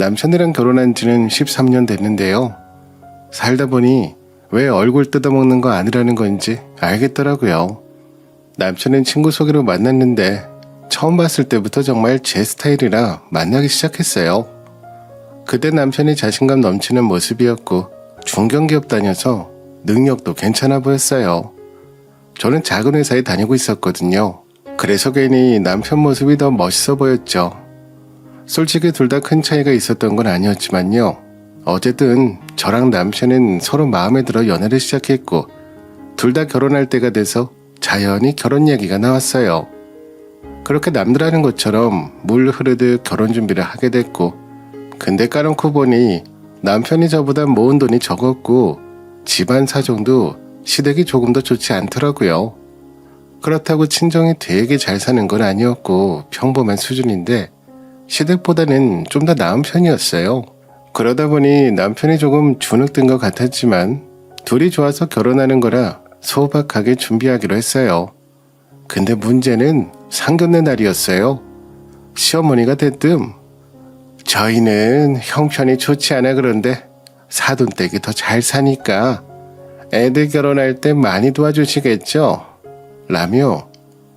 남편이랑 결혼한 지는 13년 됐는데요. 살다 보니 왜 얼굴 뜯어먹는 거 아니라는 건지 알겠더라고요. 남편은 친구 소개로 만났는데 처음 봤을 때부터 정말 제 스타일이라 만나기 시작했어요. 그때 남편이 자신감 넘치는 모습이었고 중견기업 다녀서 능력도 괜찮아 보였어요. 저는 작은 회사에 다니고 있었거든요. 그래서 괜히 남편 모습이 더 멋있어 보였죠. 솔직히 둘 다 큰 차이가 있었던 건 아니었지만요. 어쨌든 저랑 남편은 서로 마음에 들어 연애를 시작했고 둘 다 결혼할 때가 돼서 자연히 결혼 얘기가 나왔어요. 그렇게 남들 하는 것처럼 물 흐르듯 결혼 준비를 하게 됐고 근데 까놓고 보니 남편이 저보다 모은 돈이 적었고 집안 사정도 시댁이 조금 더 좋지 않더라고요. 그렇다고 친정이 되게 잘 사는 건 아니었고 평범한 수준인데 시댁보다는 좀 더 나은 편이었어요. 그러다 보니 남편이 조금 주눅든 것 같았지만 둘이 좋아서 결혼하는 거라 소박하게 준비하기로 했어요. 근데 문제는 상견례 날이었어요. 시어머니가 대뜸 저희는 형편이 좋지 않아 그런데 사돈댁이 더 잘 사니까 애들 결혼할 때 많이 도와주시겠죠? 라며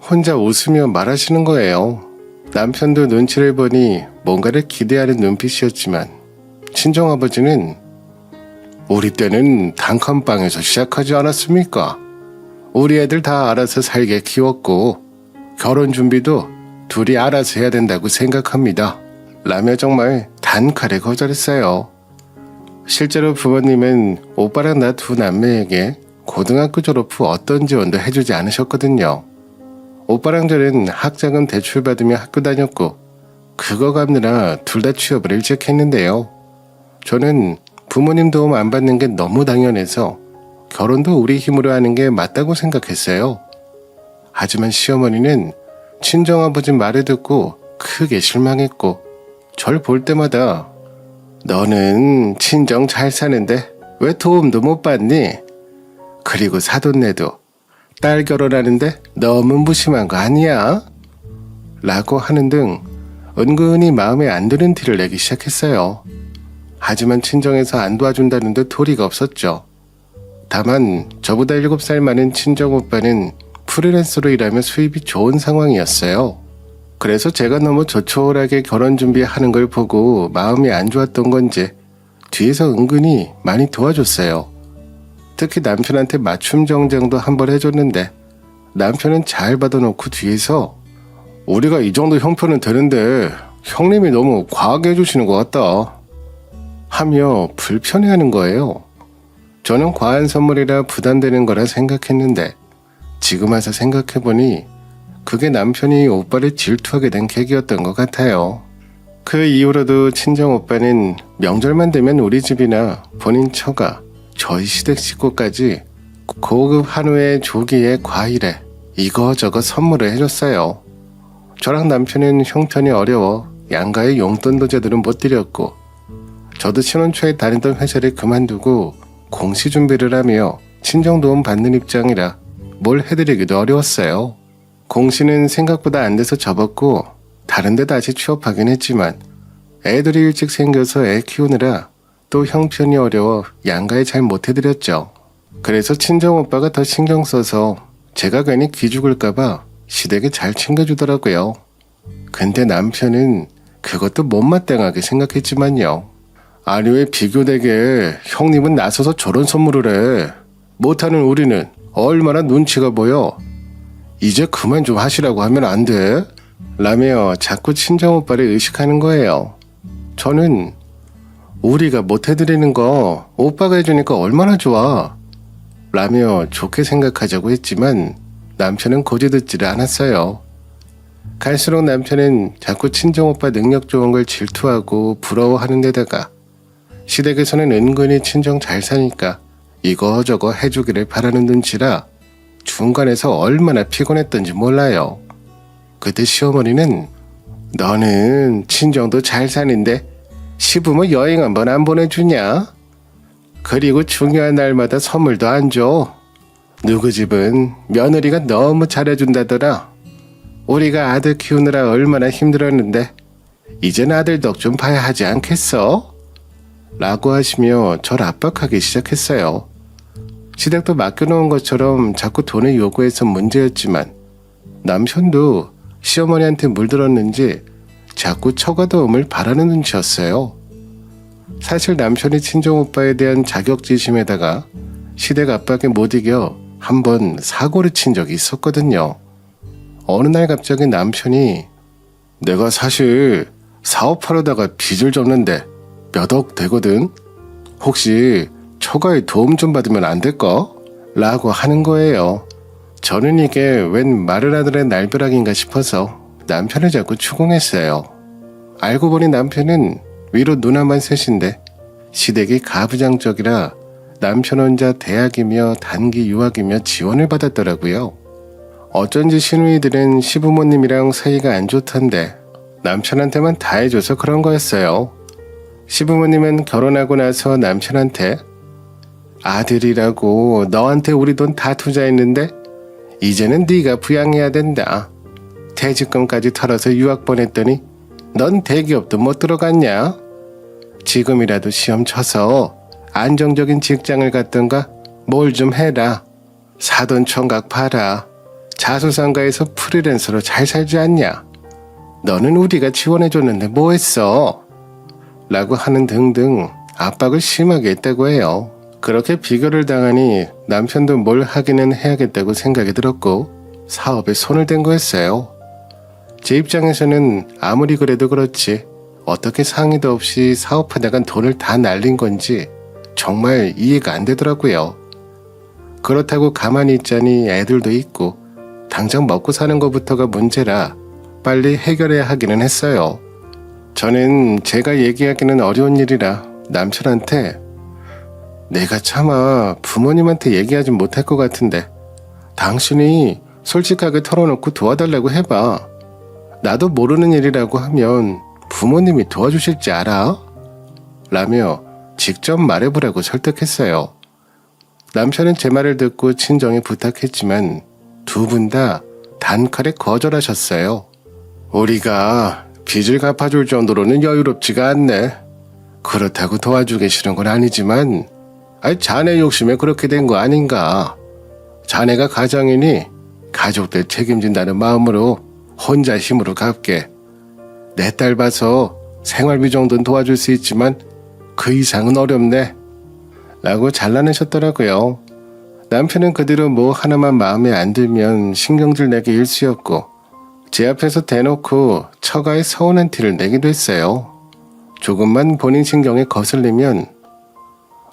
혼자 웃으며 말하시는 거예요. 남편도 눈치를 보니 뭔가를 기대하는 눈빛이었지만 친정아버지는 우리 때는 단칸방에서 시작하지 않았습니까? 우리 애들 다 알아서 살게 키웠고 결혼 준비도 둘이 알아서 해야 된다고 생각합니다. 라며 정말 단칼에 거절했어요. 실제로 부모님은 오빠랑 나 두 남매에게 고등학교 졸업 후 어떤 지원도 해주지 않으셨거든요. 오빠랑 저는 학자금 대출받으며 학교 다녔고 그거 갚느라 둘 다 취업을 일찍 했는데요. 저는 부모님 도움 안 받는 게 너무 당연해서 결혼도 우리 힘으로 하는 게 맞다고 생각했어요. 하지만 시어머니는 친정아버지 말을 듣고 크게 실망했고 절 볼 때마다 너는 친정 잘 사는데 왜 도움도 못 받니? 그리고 사돈네도 딸 결혼하는데 너무 무심한 거 아니야? 라고 하는 등 은근히 마음에 안 드는 티를 내기 시작했어요. 하지만 친정에서 안 도와준다는 듯 도리가 없었죠. 다만 저보다 7살 많은 친정 오빠는 프리랜서로 일하며 수입이 좋은 상황이었어요. 그래서 제가 너무 조촐하게 결혼 준비하는 걸 보고 마음이 안 좋았던 건지 뒤에서 은근히 많이 도와줬어요. 특히 남편한테 맞춤 정장도 한 번 해줬는데 남편은 잘 받아놓고 뒤에서 우리가 이 정도 형편은 되는데 형님이 너무 과하게 해주시는 것 같다 하며 불편해하는 거예요. 저는 과한 선물이라 부담되는 거라 생각했는데 지금 와서 생각해보니 그게 남편이 오빠를 질투하게 된 계기였던 것 같아요. 그 이후로도 친정 오빠는 명절만 되면 우리 집이나 본인 처가, 저희 시댁 식구까지 고급 한우에 조기에 과일에 이거저거 선물을 해줬어요. 저랑 남편은 형편이 어려워 양가의 용돈도 제대로 못 드렸고 저도 신혼 초에 다니던 회사를 그만두고 공시 준비를 하며 친정 도움 받는 입장이라 뭘 해드리기도 어려웠어요. 공시는 생각보다 안 돼서 접었고 다른 데 다시 취업하긴 했지만 애들이 일찍 생겨서 애 키우느라 또 형편이 어려워 양가에 잘 못해드렸죠. 그래서 친정 오빠가 더 신경 써서 제가 괜히 기죽을까봐 시댁에 잘 챙겨주더라고요. 근데 남편은 그것도 못마땅하게 생각했지만요. 아니 왜 비교되게 형님은 나서서 저런 선물을 해. 못하는 우리는 얼마나 눈치가 보여. 이제 그만 좀 하시라고 하면 안 돼? 라며 자꾸 친정오빠를 의식하는 거예요. 저는 우리가 못해드리는 거 오빠가 해주니까 얼마나 좋아. 라며 좋게 생각하자고 했지만 남편은 고지듣지를 않았어요. 갈수록 남편은 자꾸 친정오빠 능력 좋은 걸 질투하고 부러워하는 데다가 시댁에서는 은근히 친정 잘 사니까 이거저거 해주기를 바라는 눈치라 중간에서 얼마나 피곤했던지 몰라요. 그때 시어머니는 너는 친정도 잘 사는데 시부모 여행 한번 안 보내주냐? 그리고 중요한 날마다 선물도 안 줘. 누구 집은 며느리가 너무 잘해준다더라. 우리가 아들 키우느라 얼마나 힘들었는데 이젠 아들 덕 좀 봐야 하지 않겠어? 라고 하시며 절 압박하기 시작했어요. 시댁도 맡겨놓은 것처럼 자꾸 돈을 요구해서 문제였지만 남편도 시어머니한테 물들었는지 자꾸 처가도움을 바라는 눈치였어요. 사실 남편이 친정오빠에 대한 자격지심에다가 시댁 압박에 못 이겨 한 번 사고를 친 적이 있었거든요. 어느 날 갑자기 남편이 내가 사실 사업하려다가 빚을 졌는데 몇 억 되거든. 혹시 처가에 도움 좀 받으면 안 될까? 라고 하는 거예요. 저는 이게 웬 마른 아들의 날벼락인가 싶어서 남편을 자꾸 추궁했어요. 알고 보니 남편은 위로 누나만 셋인데 시댁이 가부장적이라 남편 혼자 대학이며 단기 유학이며 지원을 받았더라고요. 어쩐지 시누이들은 시부모님이랑 사이가 안 좋던데 남편한테만 다 해줘서 그런 거였어요. 시부모님은 결혼하고 나서 남편한테 아들이라고 너한테 우리 돈 다 투자했는데 이제는 네가 부양해야 된다. 퇴직금까지 털어서 유학 보냈더니 넌 대기업도 못 들어갔냐? 지금이라도 시험 쳐서 안정적인 직장을 갖던가 뭘 좀 해라. 사돈 총각 봐라. 자수상가에서 프리랜서로 잘 살지 않냐? 너는 우리가 지원해줬는데 뭐 했어? 라고 하는 등등 압박을 심하게 했다고 해요. 그렇게 비교를 당하니 남편도 뭘 하기는 해야겠다고 생각이 들었고 사업에 손을 댄 거였어요. 제 입장에서는 아무리 그래도 그렇지 어떻게 상의도 없이 사업하다가 돈을 다 날린 건지 정말 이해가 안 되더라고요. 그렇다고 가만히 있자니 애들도 있고 당장 먹고 사는 것부터가 문제라 빨리 해결해야 하기는 했어요. 저는 제가 얘기하기는 어려운 일이라 남편한테 내가 차마 부모님한테 얘기하지 못할 것 같은데 당신이 솔직하게 털어놓고 도와달라고 해봐. 나도 모르는 일이라고 하면 부모님이 도와주실지 알아? 라며 직접 말해보라고 설득했어요. 남편은 제 말을 듣고 친정에 부탁했지만 두 분 다 단칼에 거절하셨어요. 우리가 빚을 갚아줄 정도로는 여유롭지가 않네. 그렇다고 도와주기 싫은 건 아니지만, 아니, 자네 욕심에 그렇게 된 거 아닌가. 자네가 가장이니 가족들 책임진다는 마음으로 혼자 힘으로 갚게. 내 딸 봐서 생활비 정도는 도와줄 수 있지만 그 이상은 어렵네. 라고 잘라내셨더라고요. 남편은 그 뒤로 뭐 하나만 마음에 안 들면 신경질 내기 일쑤였고 제 앞에서 대놓고 처가에 서운한 티를 내기도 했어요. 조금만 본인 신경에 거슬리면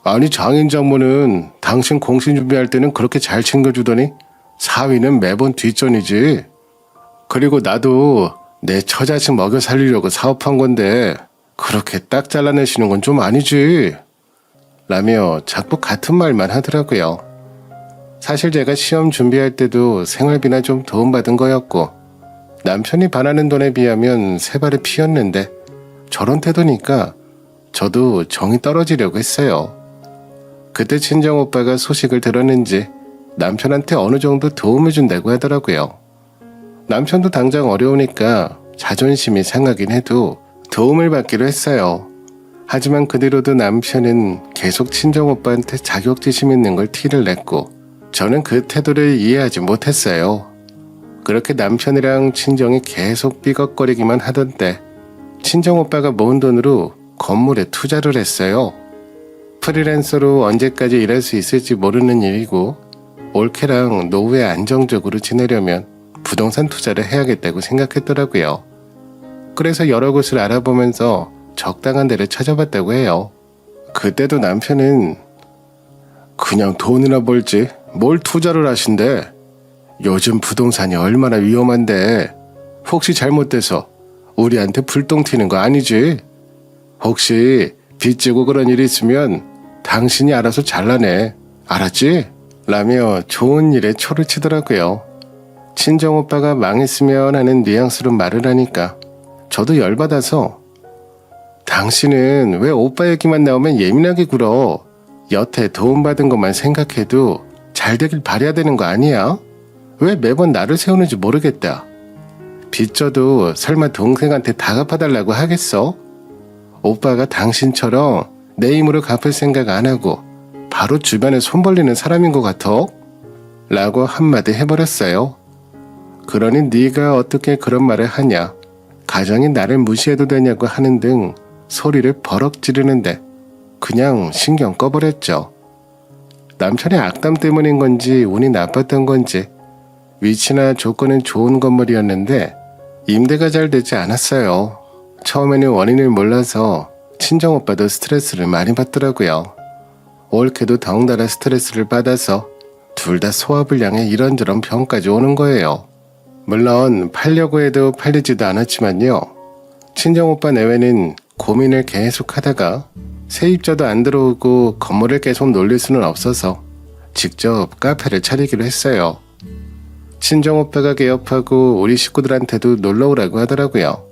아니 장인 장모는 당신 공신 준비할 때는 그렇게 잘 챙겨주더니 사위는 매번 뒷전이지. 그리고 나도 내 처자식 먹여 살리려고 사업한 건데 그렇게 딱 잘라내시는 건 좀 아니지. 라며 자꾸 같은 말만 하더라고요. 사실 제가 시험 준비할 때도 생활비나 좀 도움받은 거였고 남편이 바라는 돈에 비하면 세 발이 피었는데 저런 태도니까 저도 정이 떨어지려고 했어요. 그때 친정 오빠가 소식을 들었는지 남편한테 어느 정도 도움을 준다고 하더라고요. 남편도 당장 어려우니까 자존심이 상하긴 해도 도움을 받기로 했어요. 하지만 그 뒤로도 남편은 계속 친정 오빠한테 자격지심 있는 걸 티를 냈고 저는 그 태도를 이해하지 못했어요. 그렇게 남편이랑 친정이 계속 삐걱거리기만 하던데 친정 오빠가 모은 돈으로 건물에 투자를 했어요. 프리랜서로 언제까지 일할 수 있을지 모르는 일이고 올케랑 노후에 안정적으로 지내려면 부동산 투자를 해야겠다고 생각했더라고요. 그래서 여러 곳을 알아보면서 적당한 데를 찾아봤다고 해요. 그때도 남편은 그냥 돈이나 벌지 뭘 투자를 하신대. 요즘 부동산이 얼마나 위험한데 혹시 잘못돼서 우리한테 불똥 튀는 거 아니지? 혹시 빚지고 그런 일이 있으면 당신이 알아서 잘라내. 알았지? 라며 좋은 일에 초를 치더라고요. 친정 오빠가 망했으면 하는 뉘앙스로 말을 하니까 저도 열받아서 당신은 왜 오빠 얘기만 나오면 예민하게 굴어? 여태 도움받은 것만 생각해도 잘 되길 바래야 되는 거 아니야? 왜 매번 나를 세우는지 모르겠다. 빚져도 설마 동생한테 다 갚아달라고 하겠어? 오빠가 당신처럼 내 힘으로 갚을 생각 안 하고 바로 주변에 손 벌리는 사람인 것 같아? 라고 한마디 해버렸어요. 그러니 네가 어떻게 그런 말을 하냐? 가정이 나를 무시해도 되냐고 하는 등 소리를 버럭 지르는데 그냥 신경 꺼버렸죠. 남편의 악담 때문인 건지 운이 나빴던 건지 위치나 조건은 좋은 건물이었는데 임대가 잘 되지 않았어요. 처음에는 원인을 몰라서 친정 오빠도 스트레스를 많이 받더라고요. 올케도 덩달아 스트레스를 받아서 둘 다 소화불량에 이런저런 병까지 오는 거예요. 물론 팔려고 해도 팔리지도 않았지만요. 친정 오빠 내외는 고민을 계속 하다가 세입자도 안 들어오고 건물을 계속 놀릴 수는 없어서 직접 카페를 차리기로 했어요. 친정 오빠가 개업하고 우리 식구들한테도 놀러 오라고 하더라고요.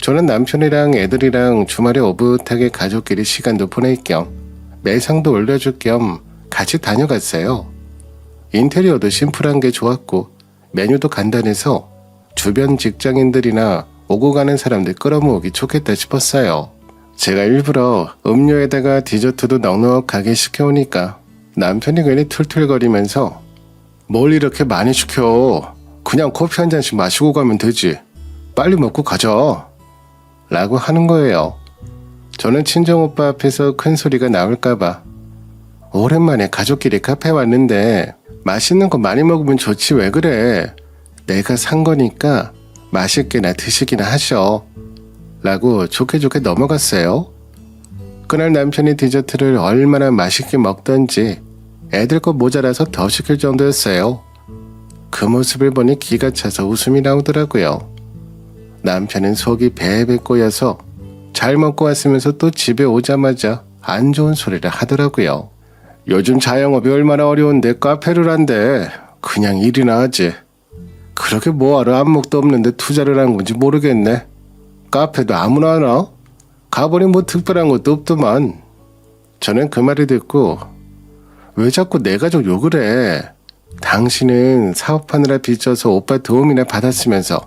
저는 남편이랑 애들이랑 주말에 오붓하게 가족끼리 시간도 보낼 겸 매상도 올려줄 겸 같이 다녀갔어요. 인테리어도 심플한 게 좋았고 메뉴도 간단해서 주변 직장인들이나 오고 가는 사람들 끌어모으기 좋겠다 싶었어요. 제가 일부러 음료에다가 디저트도 넉넉하게 시켜오니까 남편이 괜히 툴툴거리면서 뭘 이렇게 많이 시켜 그냥 커피 한 잔씩 마시고 가면 되지 빨리 먹고 가자 라고 하는 거예요. 저는 친정 오빠 앞에서 큰 소리가 나올까봐 오랜만에 가족끼리 카페 왔는데 맛있는 거 많이 먹으면 좋지 왜 그래 내가 산 거니까 맛있게나 드시기나 하셔 라고 좋게 좋게 넘어갔어요. 그날 남편이 디저트를 얼마나 맛있게 먹던지 애들 거 모자라서 더 시킬 정도였어요. 그 모습을 보니 기가 차서 웃음이 나오더라고요. 남편은 속이 배배 꼬여서 잘 먹고 왔으면서 또 집에 오자마자 안 좋은 소리를 하더라고요. 요즘 자영업이 얼마나 어려운데 카페를 한대. 그냥 일이나 하지. 그렇게 뭐하러 안목도 없는데 투자를 한 건지 모르겠네. 카페도 아무나 하나? 가보니 뭐 특별한 것도 없더만. 저는 그 말을 듣고 왜 자꾸 내 가족 욕을 해? 당신은 사업하느라 빚져서 오빠 도움이나 받았으면서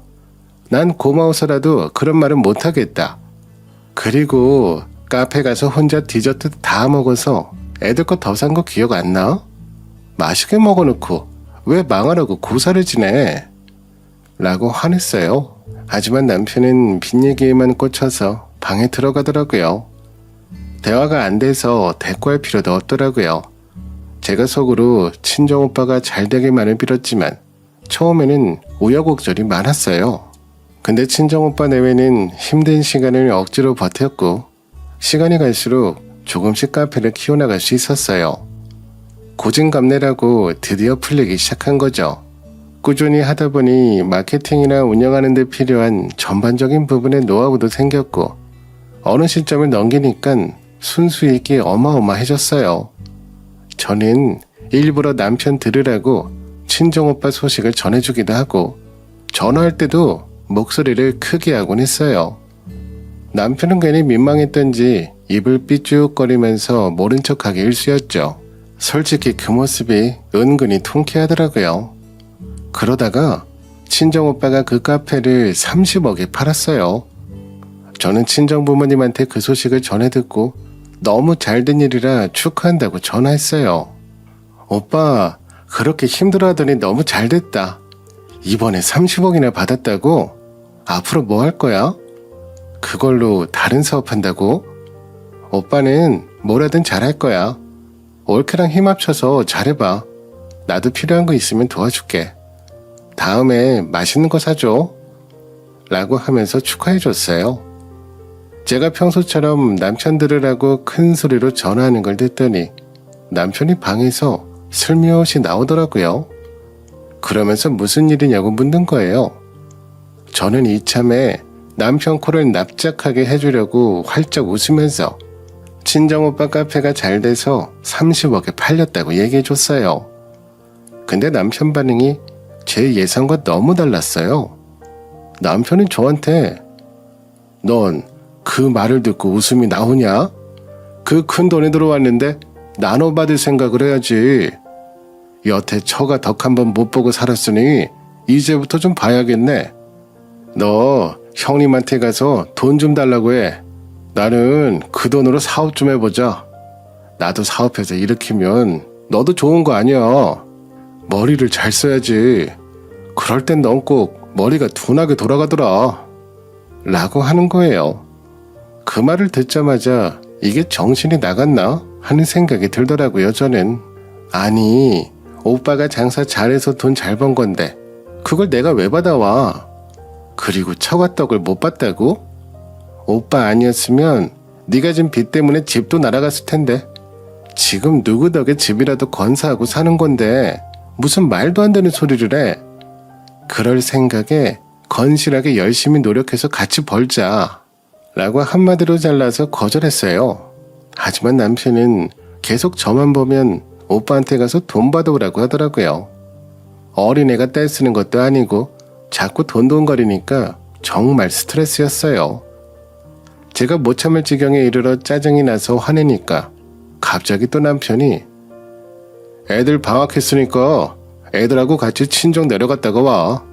난 고마워서라도 그런 말은 못하겠다. 그리고 카페 가서 혼자 디저트 다 먹어서 애들 거 더 산 거 기억 안 나? 맛있게 먹어놓고 왜 망하라고 고사를 지내? 라고 화냈어요. 하지만 남편은 빚 얘기에만 꽂혀서 방에 들어가더라고요. 대화가 안 돼서 대꾸할 필요도 없더라고요. 제가 속으로 친정 오빠가 잘 되기만을 빌었지만 처음에는 우여곡절이 많았어요. 근데 친정 오빠 내외는 힘든 시간을 억지로 버텼고 시간이 갈수록 조금씩 카페를 키워나갈 수 있었어요. 고진감래라고 드디어 풀리기 시작한 거죠. 꾸준히 하다 보니 마케팅이나 운영하는 데 필요한 전반적인 부분의 노하우도 생겼고 어느 시점을 넘기니까 순수익이 어마어마해졌어요. 저는 일부러 남편 들으라고 친정 오빠 소식을 전해주기도 하고 전화할 때도 목소리를 크게 하곤 했어요. 남편은 괜히 민망했던지 입을 삐죽거리면서 모른 척하기 일쑤였죠. 솔직히 그 모습이 은근히 통쾌하더라고요. 그러다가 친정 오빠가 그 카페를 30억에 팔았어요. 저는 친정 부모님한테 그 소식을 전해 듣고 너무 잘 된 일이라 축하한다고 전화했어요. 오빠, 그렇게 힘들어 하더니 너무 잘 됐다. 이번에 30억이나 받았다고? 앞으로 뭐 할 거야? 그걸로 다른 사업 한다고? 오빠는 뭐라든 잘할 거야. 올케랑 힘 합쳐서 잘해봐. 나도 필요한 거 있으면 도와줄게. 다음에 맛있는 거 사줘. 라고 하면서 축하해 줬어요. 제가 평소처럼 남편 들으라고 큰 소리로 전화하는 걸 듣더니 남편이 방에서 슬며시 나오더라고요. 그러면서 무슨 일이냐고 묻는 거예요. 저는 이참에 남편 코를 납작하게 해주려고 활짝 웃으면서 친정오빠 카페가 잘 돼서 30억에 팔렸다고 얘기해줬어요. 근데 남편 반응이 제 예상과 너무 달랐어요. 남편은 저한테 넌 그 말을 듣고 웃음이 나오냐? 그 큰 돈이 들어왔는데 나눠받을 생각을 해야지. 여태 처가 덕 한 번 못 보고 살았으니 이제부터 좀 봐야겠네. 너 형님한테 가서 돈 좀 달라고 해. 나는 그 돈으로 사업 좀 해보자. 나도 사업해서 일으키면 너도 좋은 거 아니야. 머리를 잘 써야지. 그럴 땐 넌 꼭 머리가 둔하게 돌아가더라. 라고 하는 거예요. 그 말을 듣자마자 이게 정신이 나갔나 하는 생각이 들더라고요, 저는. 아니, 오빠가 장사 잘해서 돈 잘 번 건데, 그걸 내가 왜 받아와? 그리고 처가떡을 못 봤다고? 오빠 아니었으면 네가 진빚 때문에 집도 날아갔을 텐데. 지금 누구 덕에 집이라도 건사하고 사는 건데 무슨 말도 안 되는 소리를 해. 그럴 생각에 건실하게 열심히 노력해서 같이 벌자. 라고 한마디로 잘라서 거절했어요. 하지만 남편은 계속 저만 보면 오빠한테 가서 돈 받아오라고 하더라고요. 어린애가 떼 쓰는 것도 아니고 자꾸 돈돈거리니까 정말 스트레스였어요. 제가 못 참을 지경에 이르러 짜증이 나서 화내니까 갑자기 또 남편이 애들 방학했으니까 애들하고 같이 친정 내려갔다가 와.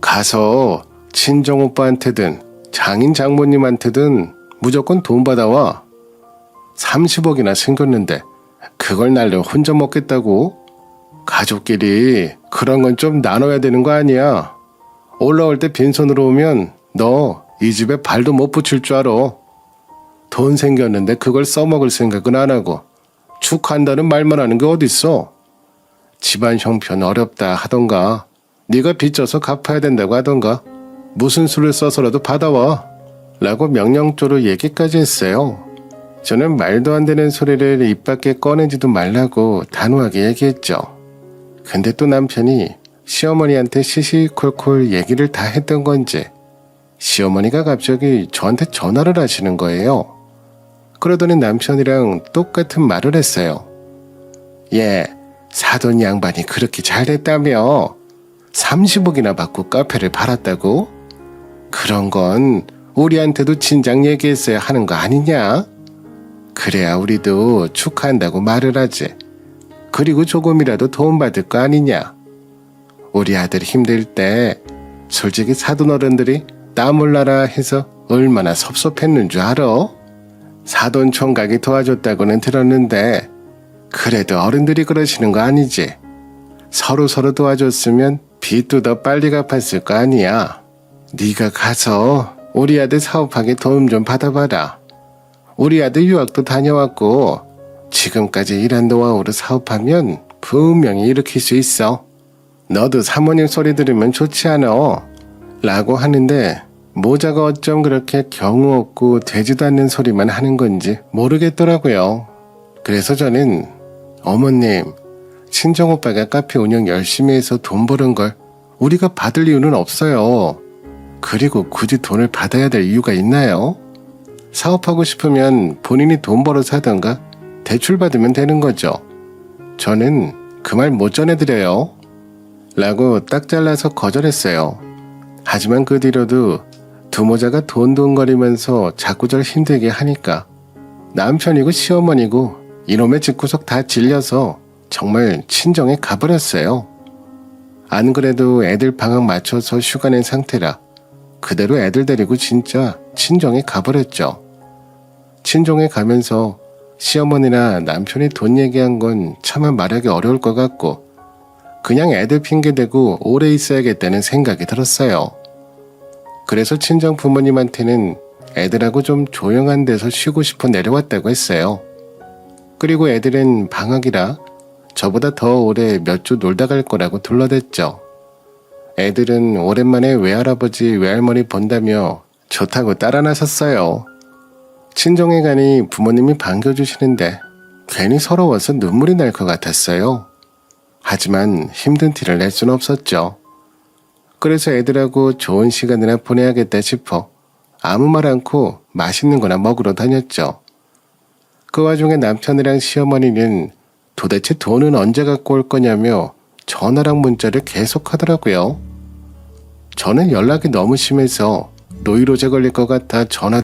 가서 친정 오빠한테든 장인 장모님한테든 무조건 돈 받아와. 30억이나 생겼는데 그걸 날려 혼자 먹겠다고? 가족끼리 그런 건 좀 나눠야 되는 거 아니야. 올라올 때 빈손으로 오면 너 이 집에 발도 못 붙일 줄 알아. 돈 생겼는데 그걸 써먹을 생각은 안 하고 축한다는 말만 하는 게 어딨어. 집안 형편 어렵다 하던가 네가 빚져서 갚아야 된다고 하던가 무슨 수를 써서라도 받아와 라고 명령조로 얘기까지 했어요. 저는 말도 안 되는 소리를 입 밖에 꺼내지도 말라고 단호하게 얘기했죠. 근데 또 남편이 시어머니한테 시시콜콜 얘기를 다 했던 건지 시어머니가 갑자기 저한테 전화를 하시는 거예요. 그러더니 남편이랑 똑같은 말을 했어요. 예, 사돈 양반이 그렇게 잘 됐다며 30억이나 받고 카페를 팔았다고? 그런 건 우리한테도 진작 얘기했어야 하는 거 아니냐? 그래야 우리도 축하한다고 말을 하지. 그리고 조금이라도 도움 받을 거 아니냐? 우리 아들 힘들 때 솔직히 사돈 어른들이 나 몰라라 해서 얼마나 섭섭했는 줄 알아? 사돈 총각이 도와줬다고는 들었는데 그래도 어른들이 그러시는 거 아니지? 서로 서로 도와줬으면 빚도 더 빨리 갚았을 거 아니야. 네가 가서 우리 아들 사업하게 도움 좀 받아봐라. 우리 아들 유학도 다녀왔고 지금까지 일한 노하우로 사업하면 분명히 일으킬 수 있어. 너도 사모님 소리 들으면 좋지 않아. 라고 하는데 모자가 어쩜 그렇게 경우 없고 되지도 않는 소리만 하는 건지 모르겠더라고요. 그래서 저는 어머님, 친정오빠가 카페 운영 열심히 해서 돈 버는 걸 우리가 받을 이유는 없어요. 그리고 굳이 돈을 받아야 될 이유가 있나요? 사업하고 싶으면 본인이 돈 벌어서 하던가 대출 받으면 되는 거죠. 저는 그 말 못 전해드려요. 라고 딱 잘라서 거절했어요. 하지만 그 뒤로도 두모자가 돈돈거리면서 자꾸 절 힘들게 하니까 남편이고 시어머니고 이놈의 집구석 다 질려서 정말 친정에 가버렸어요. 안 그래도 애들 방학 맞춰서 휴가 낸 상태라 그대로 애들 데리고 진짜 친정에 가버렸죠. 친정에 가면서 시어머니나 남편이 돈 얘기한 건 차마 말하기 어려울 것 같고 그냥 애들 핑계대고 오래 있어야겠다는 생각이 들었어요. 그래서 친정 부모님한테는 애들하고 좀 조용한 데서 쉬고 싶어 내려왔다고 했어요. 그리고 애들은 방학이라 저보다 더 오래 몇 주 놀다 갈 거라고 둘러댔죠. 애들은 오랜만에 외할아버지 외할머니 본다며 좋다고 따라 나섰어요. 친정에 가니 부모님이 반겨주시는데 괜히 서러워서 눈물이 날 것 같았어요. 하지만 힘든 티를 낼순 없었죠. 그래서 애들하고 좋은 시간이나 보내야겠다 싶어 아무 말 않고 맛있는 거나 먹으러 다녔죠. 그 와중에 남편이랑 시어머니는 도대체 돈은 언제 갖고 올 거냐며 전화랑 문자를 계속 하더라고요. 저는 연락이 너무 심해서 노이로제 걸릴 것 같아 전화